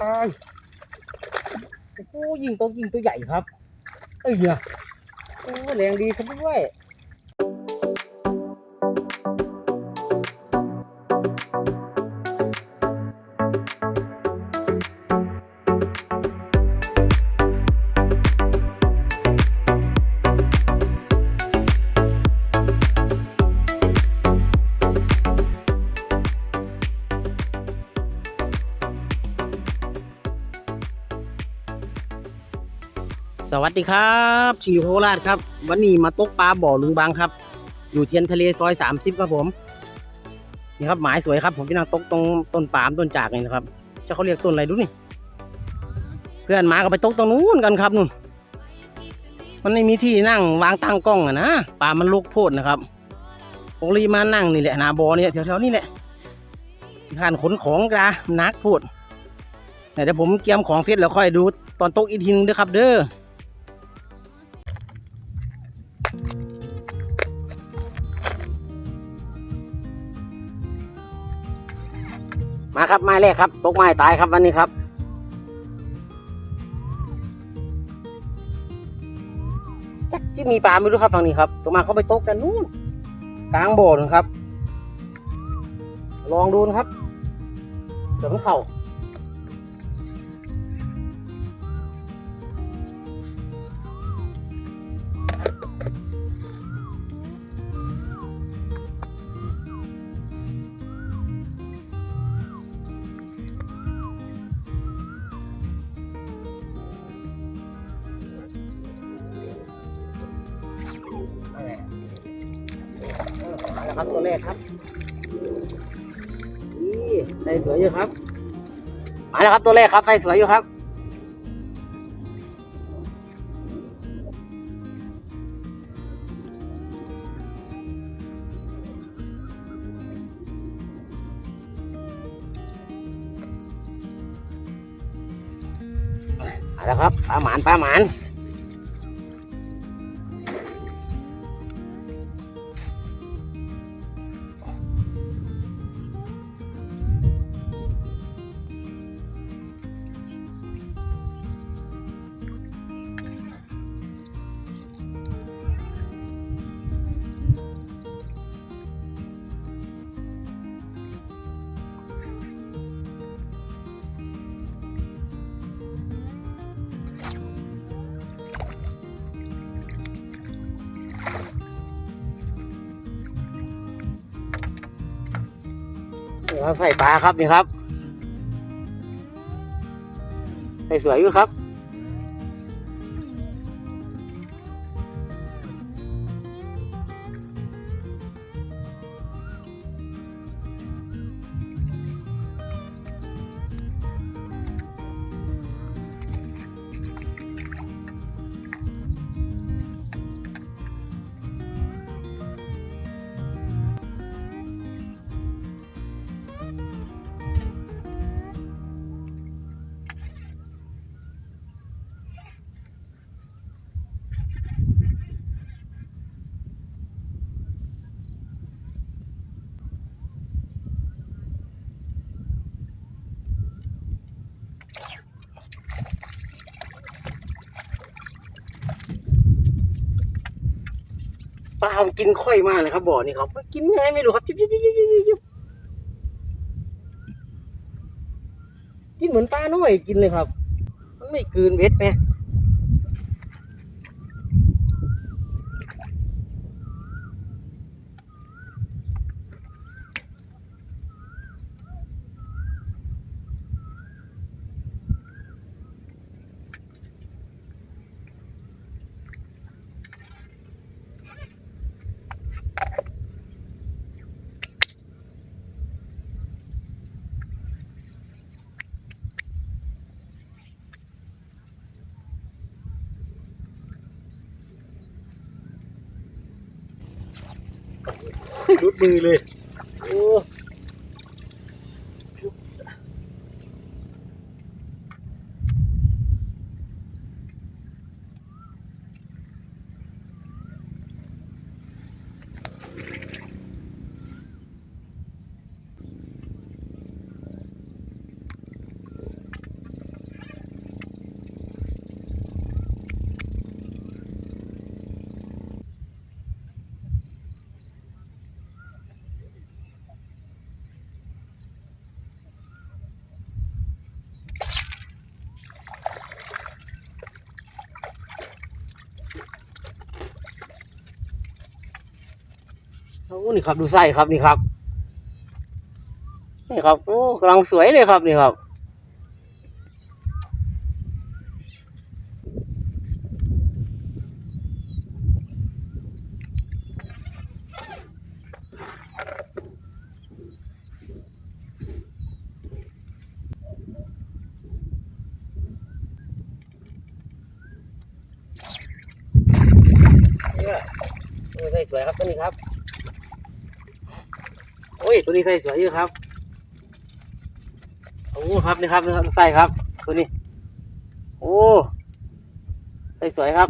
ตายโอ้ยิงตัวยิงตัวใหญ่ครับ เอ้ยเนี่ยโอ้แรงดีครับด้วย สวัสดีครับชีโคราชครับ วันนี้มาตกปลาบ่อลุงบางครับ อยู่เทียนทะเลซอยสามสิบครับผม นี่ครับหมายสวยครับ ผมพี่นางตกตรงต้นปาล์มต้นจากนี่นะครับจะเขาเรียกต้นอะไรดูนี่ เพื่อนมาก็ไปตกตรงนู้นกันครับนู่นมันไม่มีที่นั่งวางตั้งกล้องอะนะป่ามันลกโพดนะครับผมเลยมานั่งนี่แหละนาบอเนี่ยแถวๆนี่แหละที่ผ่านขนของกระนักโพดเดี๋ยวผมเกียมของเสร็จแล้วค่อยดูตอนตกอีกทีนึงเด้อครับเด้อ มาครับไม้แรกครับ ตกไม้ตายครับวันนี้ครับ จักที่มีปลาไม่รู้ครับฝั่งนี้ครับตกมาเขาไปตกกันนู่นกลางโบนครับ ลองดูนะครับเดี๋ยวมันเข่า ครับตัวแรกครับนี่ใส่สวยอยู่ครับมาแล้วครับตัวแรกครับใส่สวยอยู่ครับมาแล้วครับปลาหมานปลาหมาน ใส่ปลาครับนี่ครับใส่สวยอยู่ครับ ปลามันกินค่อยมากเลยครับบ่อนี่ครับกินไงไม่รู้ครับจิ๊บจิ๊บจิ๊บจิ๊บจิ๊บกินเหมือนปลาน้อยกินเลยครับ มันไม่กืนเบ็ดไหม รุดมือเลย โอ้ อ้นี่ครับดูไส้ครับนี่ครับ นี่ครับโอ้กำลังสวยเลยครับนี่ครับเนี่ยสวยครับตัวนี้ครับ ยตัวนี้ไส้สวยอยู่ครับโอ้ครับนี่ครับนี่ครับไส้ครับ ตัวนี้ โอ้ไส้สวยครับ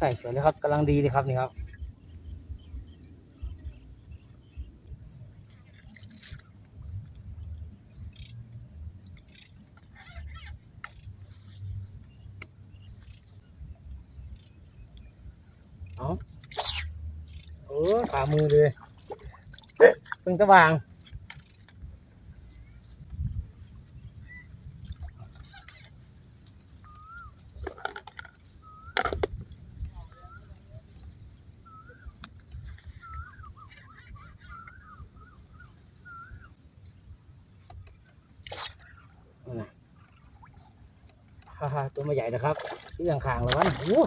ใส่สวยเลยครับกำลังดีเลยครับนี่ครับเอาโอ้ขามือเลยเพิ่งจะวาง ฮ่าตัวมาใหญ่นะครับที่ข้างๆเลยวะโอ้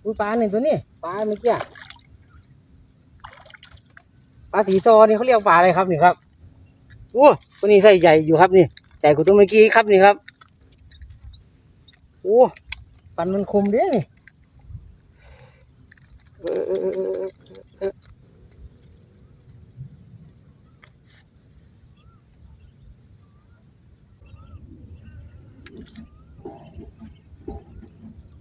โหปลาหนึ่งตัวนี้ปลาเมื่อกี้ปลาสีซอนี่เขาเรียกปลาอะไรครับนี่ครับโอ้ตัวนี้ไส้ใหญ่อยู่ครับนี่ใหญ่กว่าตัวเมื่อกี้ครับนี่ครับโอ้ปันมันคมเด้นี่ เออเออเออเออเออ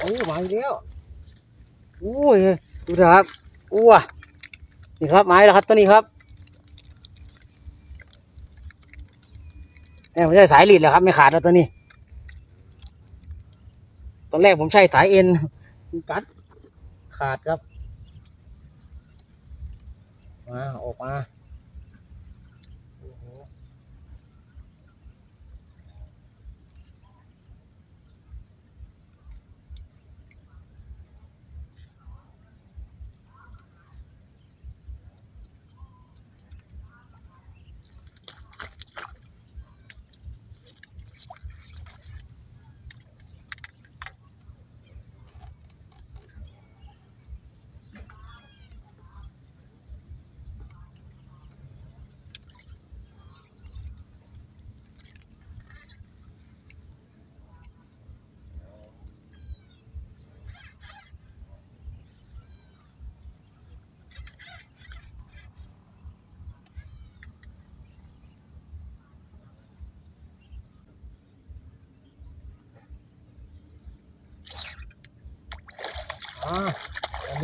โอ้มาอีกแล้วโอ้ยดูเถอะครับอ้วนี่ครับไม้แล้วครับตัวนี้ครับ เนี่ยไม่ใช่สายลีดแล้วครับ ไม่ขาดแล้วตัวนี้ ตอนแรกผมใช้สายเอ็นกัดขาดครับ มา ออกมา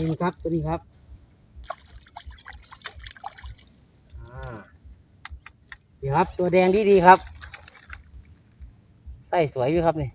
นี้ครับตัวนี้ครับอ่าดีครับตัวแดงดีดีครับ ไส้สวยอยู่ครับนี่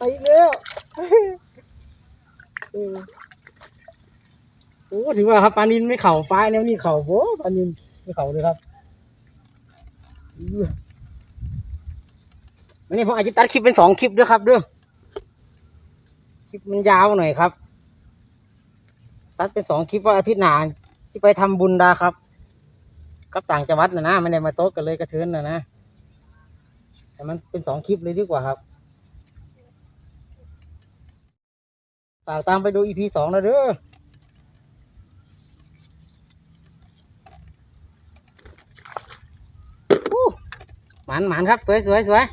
ไปอีกแล้วเออโอ้ถือว่าครับปลานินไม่เข่าปลาแนวนี้เข่าโว้ปลานินไม่เข่าเลยครับวันนี้ผมอาจจะตัดคลิปเป็นสองคลิปด้วยครับเด้อคลิปมันยาวหน่อยครับ ตัดเป็นสองคลิปว่าอาทิตย์หน้าที่ไปทำบุญดาครับกับต่างจังหวัดนะนะไม่ได้มาโต๊ะกันเลยกระเทือนนะนะแต่มันเป็นสองคลิปเลยดีกว่าครับ ฝากตามไปดูอีพีสองนะเด้ออู้หมันหมันครับ สวยสวยสวย